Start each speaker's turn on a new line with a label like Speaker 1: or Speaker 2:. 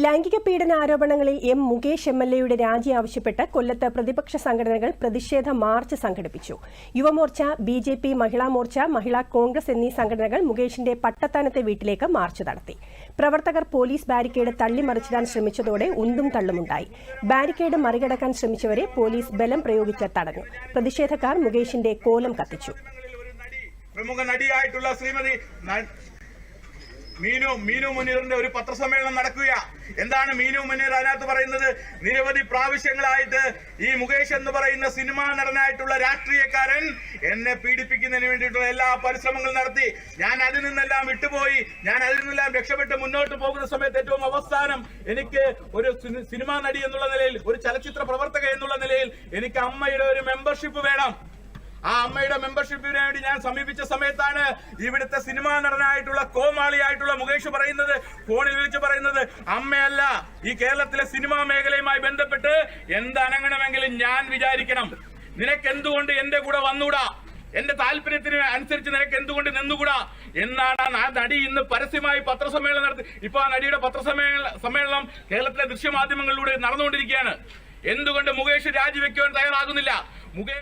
Speaker 1: ലൈംഗിക പീഡന ആരോപണങ്ങളിൽ എം മുകേഷ് എം എൽ എയുടെ രാജി ആവശ്യപ്പെട്ട് കൊല്ലത്ത് പ്രതിപക്ഷ സംഘടനകൾ പ്രതിഷേധ മാർച്ച് സംഘടിപ്പിച്ചു. Yuvamorcha B J P Mahila Morcha Mahila Congress എന്നീ സംഘടനകൾ മുകേഷിന്റെ പട്ടത്താനത്തെ വീട്ടിലേക്ക് മാർച്ച് നടത്തി. പ്രവർത്തകർ പോലീസ് ബാരിക്കേഡ് തള്ളിമറിച്ചിടാൻ ശ്രമിച്ചതോടെ ഉന്തും തള്ളുമുണ്ടായി. ബാരിക്കേഡ് മറികടക്കാൻ ശ്രമിച്ചവരെ പോലീസ് ബലം പ്രയോഗിച്ച് തടഞ്ഞു. പ്രതിഷേധക്കാർ മുകേഷിന്റെ കോലം കത്തിച്ചു.
Speaker 2: പ്രമുഖ ശ്രീമതി മീനു മീനു മുനീറിന്റെ ഒരു പത്രസമ്മേളനം നടക്കുക എന്താണ് മീനു മുനീർ അതിനകത്ത് പറയുന്നത്? നിരവധി പ്രാവശ്യങ്ങളായിട്ട് ഈ മുകേഷ് എന്ന് പറയുന്ന സിനിമാ നടനായിട്ടുള്ള രാഷ്ട്രീയക്കാരൻ എന്നെ പീഡിപ്പിക്കുന്നതിന് വേണ്ടിയിട്ടുള്ള എല്ലാ പരിശ്രമങ്ങളും നടത്തി. ഞാൻ അതിൽ നിന്നെല്ലാം വിട്ടുപോയി. ഞാൻ അതിൽ നിന്നെല്ലാം രക്ഷപ്പെട്ട് മുന്നോട്ട് പോകുന്ന സമയത്ത് ഏറ്റവും അവസാനം എനിക്ക് ഒരു സിനി- സിനിമാ നടി എന്നുള്ള നിലയിൽ ഒരു ചലച്ചിത്ര പ്രവർത്തക എന്നുള്ള നിലയിൽ എനിക്ക് അമ്മയുടെ ഒരു മെമ്പർഷിപ്പ് വേണം. ആ അമ്മയുടെ മെമ്പർഷിപ്പിന് വേണ്ടി ഞാൻ സമീപിച്ച സമയത്താണ് ഇവിടുത്തെ സിനിമാ നടനായിട്ടുള്ള കോമാളിയായിട്ടുള്ള മുകേഷ് പറയുന്നത് ഫോണിൽ വിളിച്ച് പറയുന്നത് അമ്മയല്ല ഈ കേരളത്തിലെ സിനിമാ മേഖലയുമായി ബന്ധപ്പെട്ട് എന്തനങ്ങണമെങ്കിലും ഞാൻ വിചാരിക്കണം. നിനക്ക് എന്തുകൊണ്ട് എന്റെ കൂടെ വന്നൂടാ? എന്റെ താല്പര്യത്തിന് അനുസരിച്ച് നിനക്ക് എന്തുകൊണ്ട് നിന്നുകൂടാ? എന്നാണ് ആ നടി ഇന്ന് പരസ്യമായി പത്രസമ്മേളനം നടത്തി ഇപ്പൊ ആ നടിയുടെ പത്രസമ്മേളന സമ്മേളനം കേരളത്തിലെ ദൃശ്യമാധ്യമങ്ങളിലൂടെ നടന്നുകൊണ്ടിരിക്കുകയാണ്. എന്തുകൊണ്ട് മുകേഷ് രാജിവെക്കുവാൻ തയ്യാറാകുന്നില്ല? മുകേഷ്